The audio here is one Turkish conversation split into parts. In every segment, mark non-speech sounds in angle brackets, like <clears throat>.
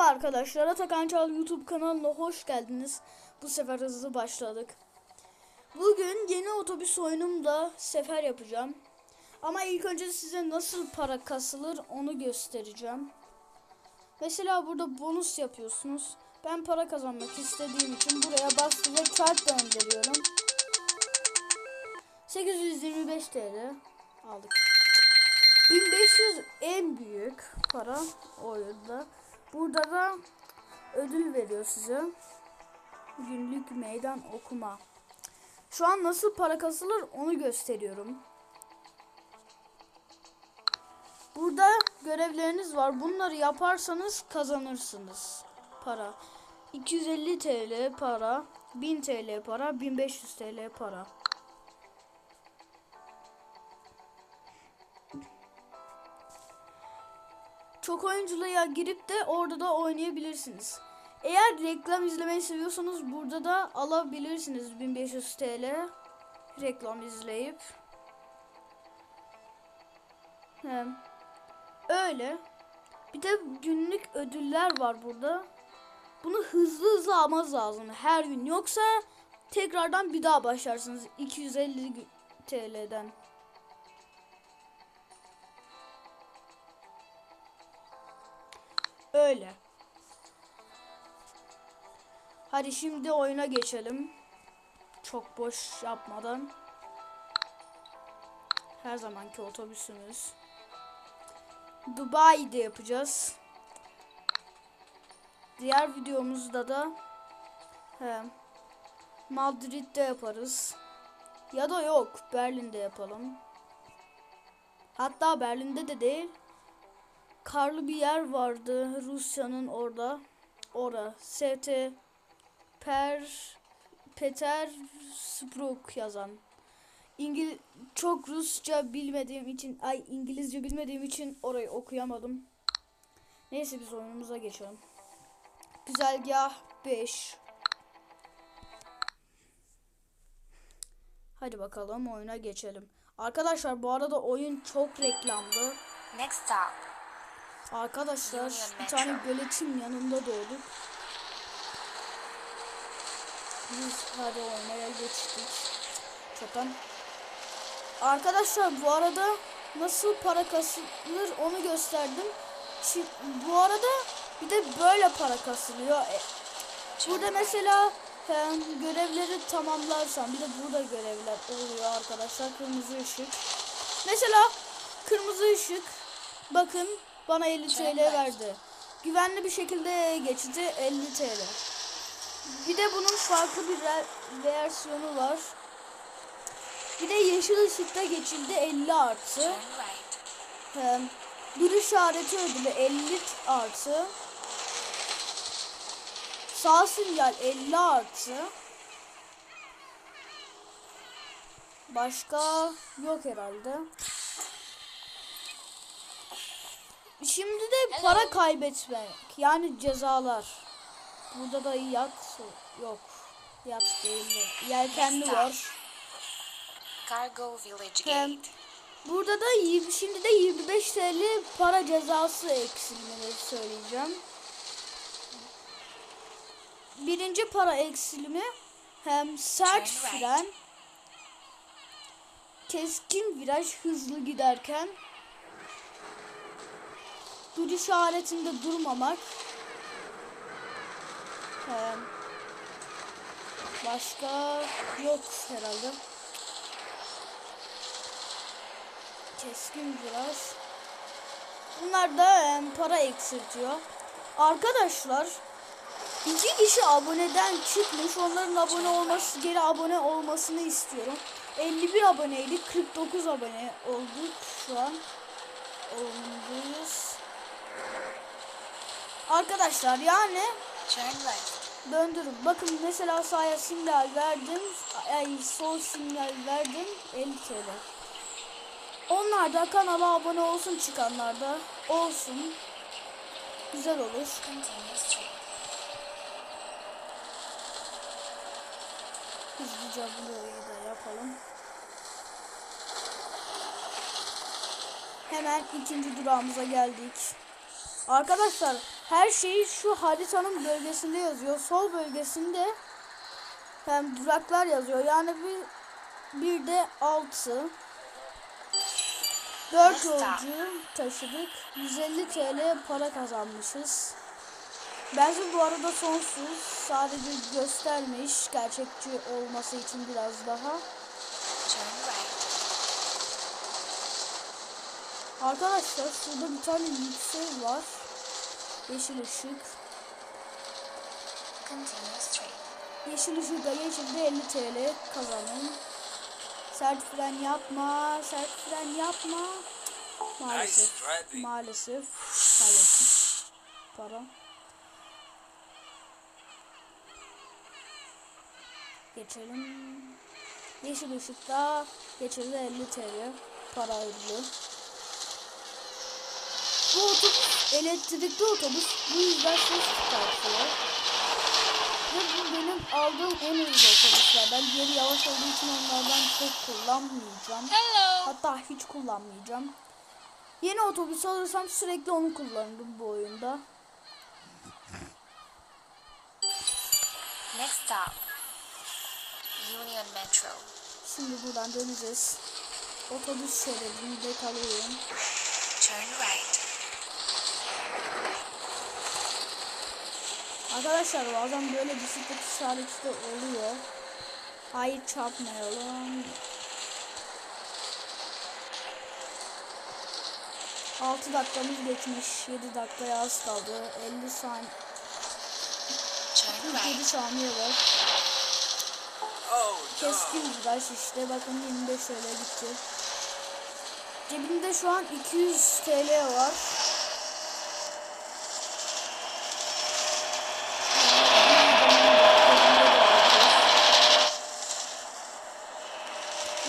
Arkadaşlar Atakan Çal YouTube kanalına hoş geldiniz. Bu sefer hızlı başladık. Bugün yeni otobüs oyunumda sefer yapacağım. Ama ilk önce size nasıl para kasılır onu göstereceğim. Mesela burada bonus yapıyorsunuz. Ben para kazanmak istediğim için buraya bastım ve çarp gönderiyorum. 825 TL aldık. 1500 en büyük para oyunda. Burada da ödül veriyor size. Günlük meydan okuma. Şu an nasıl para kasılır onu gösteriyorum. Burada görevleriniz var. Bunları yaparsanız kazanırsınız para. 250 TL para, 1000 TL para, 1500 TL para. Çok oyunculuğa girip de orada da oynayabilirsiniz. Eğer reklam izlemeyi seviyorsanız burada da alabilirsiniz 1500 TL reklam izleyip. Hem öyle. Bir de günlük ödüller var burada. Bunu hızlı hızlı almanız lazım her gün. Yoksa tekrardan bir daha başlarsınız 250 TL'den. Öyle. Hadi şimdi oyuna geçelim. Çok boş yapmadan. Her zamanki otobüsümüz. Dubai'de yapacağız. Diğer videomuzda da he, Madrid'de yaparız. Ya da yok Berlin'de yapalım. Hatta Berlin'de de değil. Karlı bir yer vardı Rusya'nın orada. Ora. ST Per Peter Spruk yazan. İngil çok Rusça bilmediğim için ay İngilizce bilmediğim için orayı okuyamadım. Neyse biz oyunumuza geçelim. Güzergah 5. Hadi bakalım oyuna geçelim. Arkadaşlar bu arada oyun çok reklamlı. Next stop. Arkadaşlar bir tane göletin yanında doğduk. Biz hadi oynaya geçtik. Çoktan. Arkadaşlar bu arada nasıl para kasılır onu gösterdim. Şimdi, bu arada bir de böyle para kasılıyor. E, Burada mesela hem görevleri tamamlarsam bir de burada görevler oluyor arkadaşlar. Kırmızı ışık. Mesela kırmızı ışık bakın bana 50 TL verdi. Güvenli bir şekilde geçici 50 TL. Bir de bunun farklı bir versiyonu var. Bir de yeşil ışıkta geçildi 50 artı. Bir işareti ödülü 50 artı. Sağ sinyal 50 artı. Başka yok herhalde. Şimdi de para kaybetmek. Yani cezalar. Burada da yat yok. Yat değil. de. Yelkenli var. Cargo Village Hem Gate. burada da şimdi de 25 TL para cezası eksilmeni söyleyeceğim. Birinci para eksilimi hem sert fren, keskin viraj hızlı giderken, dur işaretinde durmamak, hem başka yok herhalde. Keskin viraj. Bunlar da em, para eksiltiyor. Arkadaşlar iki kişi aboneden çıkmış. Onların abone olması geri abone olmasını istiyorum. 51 aboneydik. 49 abone olduk şu an. Olmuşuz. Arkadaşlar yani left. döndürün. Bakın mesela sağa sinyal verdim. Ay sol sinyal verdim. 50 TL. Onlar da kanala abone olsun çıkanlar da olsun. Güzel olur. Hızlıca burayı da yapalım. Hemen ikinci durağımıza geldik. Arkadaşlar her şey şu haritanın bölgesinde yazıyor. Sol bölgesinde hem duraklar yazıyor. Yani bir bir de 6 4 Nesta. yolcu taşıdık. 150 TL para kazanmışız. Benzin bu arada sonsuz. Sadece göstermiş gerçekçi olması için biraz daha. Arkadaşlar şurada bir tane yüksek var. Yeşil ışık. Yeşil ışıkta geçildi 50 TL kazanın. Sert fren yapma, sert fren yapma. Maalesef, Nice maalesef kaybettik para. Geçelim. Yeşil ışıkta geçildi 50 TL para ödülü. Bu otobüs elektrikli otobüs bu yüzden ses çıkartıyor. Ve bu benim aldığım en hızlı otobüslerden. Diğeri yavaş olduğu için onlardan çok kullanmayacağım. Hello. Hatta hiç kullanmayacağım. Yeni otobüs alırsam sürekli onu kullanırım bu oyunda. Next stop. Union Metro. Şimdi buradan döneceğiz. Otobüs şeridinde kalıyorum. Turn right. Arkadaşlar bazen böyle bisiklet işareti de oluyor. Hayır çarpmayalım. 6 dakikamız geçmiş. 7 dakikaya az kaldı. 50 saniye, Turn 47 right. saniye var. Oh. Keskin viraj işte bakın 25 TL gitti. Cebimde şu an 200 TL var.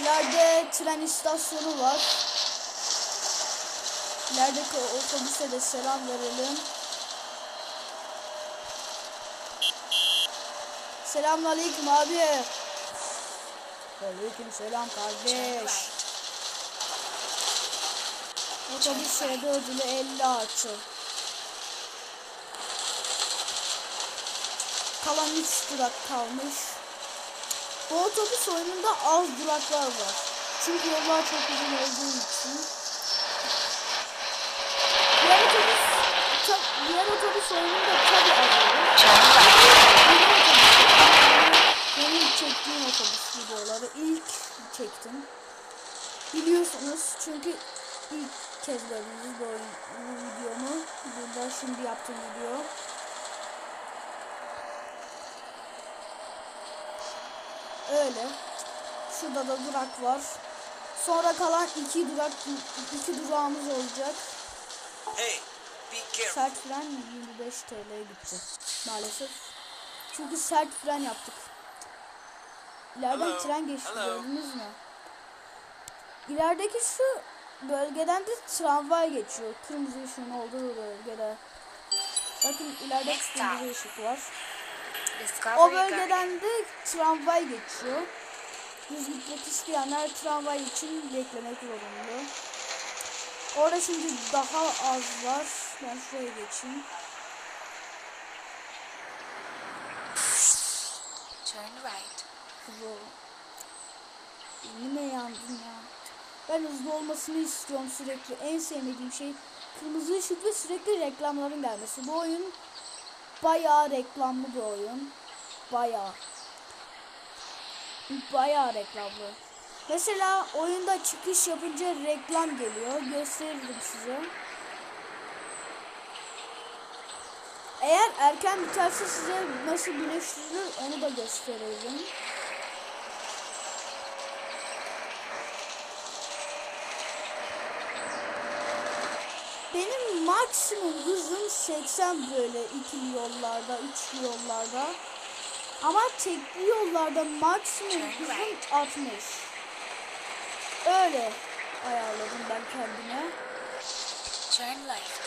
İleride tren istasyonu var. İlerideki otobüse de selam verelim. Selamünaleyküm abi. Aleyküm selam kardeş. Otobüs şeridi ödülü 50 artı. Kalan 3 durak kalmış. Bu otobüs oyununda az duraklar var. Çünkü yollar çok uzun olduğu için. Diğer otobüs, ta- diğer otobüs oyununda tabii az olur. Turn right. Benim çektiğim otobüs videoları ilk çektim. Biliyorsunuz çünkü ilk kez gördünüz bu, oyun, bu videomu. Burada şimdi yaptığım video. Öyle. Şurada da durak var. Sonra kalan iki durak iki durağımız olacak. Hey. Sert fren 25 TL'ye gitti. Maalesef. Çünkü sert fren yaptık. İleriden Hello, tren geçti hello. gördünüz mü? İlerideki şu bölgeden de tramvay geçiyor. Kırmızı ışığın olduğu bölgede. Bakın ileride kırmızı ışık var. O bölgeden de tramvay geçiyor. Düz gitmek isteyenler tramvay için beklemek zorunda. Orada şimdi daha az var. Ben şuraya geçeyim. Turn right. Hızlı ol. Yine yandım ya. Ben hızlı olmasını istiyorum sürekli. En sevmediğim şey kırmızı ışık ve sürekli reklamların gelmesi. Bu oyun bayağı reklamlı bir oyun. Bayağı. Bayağı reklamlı. Mesela oyunda çıkış yapınca reklam geliyor. Gösteririm size. Eğer erken biterse size nasıl birleştirilir onu da gösteririm. Benim maksimum hızım 80 böyle ikili yollarda, üçlü yollarda. Ama tekli yollarda maksimum hızım 60. Öyle ayarladım ben kendime. Turn left.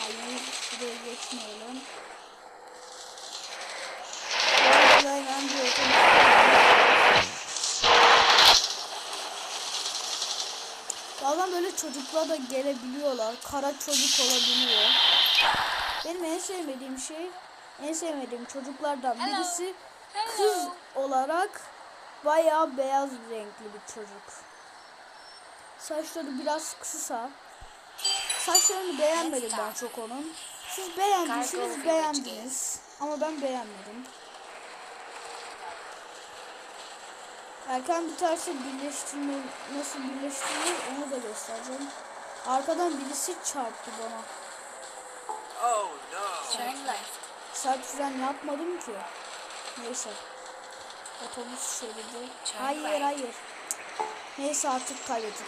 Hayır, şuraya geçmeyelim. Otobüs- Valla Bazen böyle çocuklar da gelebiliyorlar. Kara çocuk olabiliyor. Benim en sevmediğim şey, en sevmediğim çocuklardan birisi kız olarak bayağı beyaz renkli bir çocuk. Saçları biraz kısa. Saçlarını beğenmedim ben çok onun. Siz beğendiyseniz beğendiniz. Ama ben beğenmedim. Erken biterse birleştirme nasıl birleştirilir onu da göstereceğim. Arkadan birisi çarptı bana. Oh no. Turn left. Sert fren yapmadım ki. Neyse. Otobüs şeridi. Hayır right. hayır. Neyse artık kaybettik.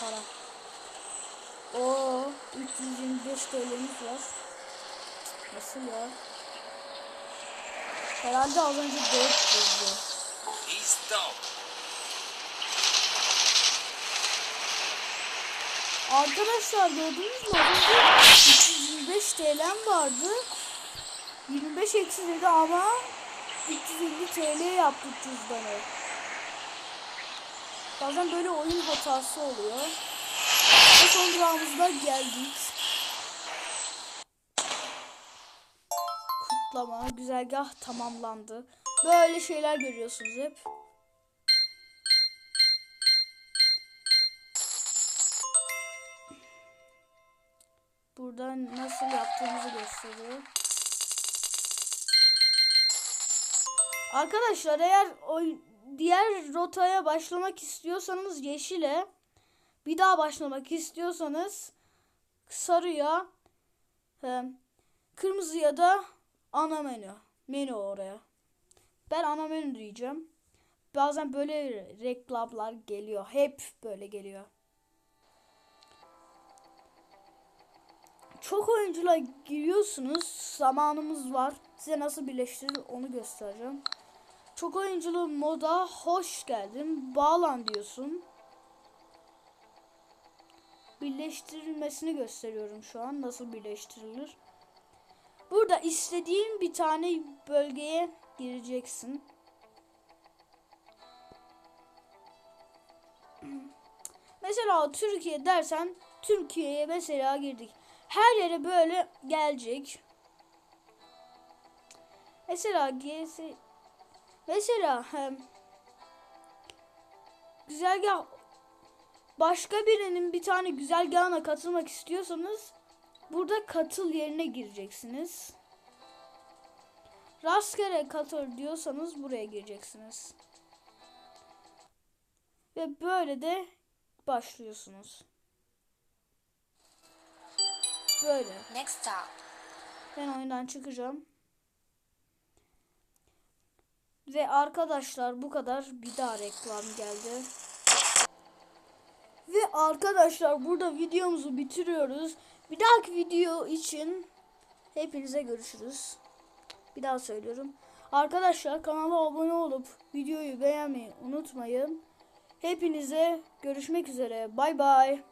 Para. Oo 325 TL'miz var. Nasıl ya? Herhalde az önce 400'dü. He's dope. Arkadaşlar gördünüz mü? Az önce 325 TL'm vardı. 25 eksildi ama 350 TL yaptı cüzdanı. Bazen böyle oyun hatası oluyor. Ve son durağımızda geldik. Kutlama, güzergah tamamlandı. Böyle şeyler görüyorsunuz hep. Burada nasıl yaptığımızı gösteriyor. Arkadaşlar eğer o diğer rotaya başlamak istiyorsanız yeşile, bir daha başlamak istiyorsanız sarıya, he, kırmızıya da ana menü. Menü oraya. Ben ana menü diyeceğim. Bazen böyle reklamlar geliyor. Hep böyle geliyor. Çok oyuncuyla giriyorsunuz. Zamanımız var. Size nasıl birleştirir onu göstereceğim. Çok oyunculu moda hoş geldin. Bağlan diyorsun. Birleştirilmesini gösteriyorum şu an. Nasıl birleştirilir. Burada istediğin bir tane bölgeye gireceksin. <clears throat> Mesela Türkiye dersen Türkiye'ye mesela girdik. Her yere böyle gelecek. Mesela gezi mesela hem güzergah başka birinin bir tane güzergahına katılmak istiyorsanız burada katıl yerine gireceksiniz. Rastgele katıl diyorsanız buraya gireceksiniz. Ve böyle de başlıyorsunuz. Böyle. Next stop. Ben oyundan çıkacağım. Ve arkadaşlar bu kadar bir daha reklam geldi. Ve arkadaşlar burada videomuzu bitiriyoruz. Bir dahaki video için hepinize görüşürüz. Bir daha söylüyorum. Arkadaşlar kanala abone olup videoyu beğenmeyi unutmayın. Hepinize görüşmek üzere. Bay bay.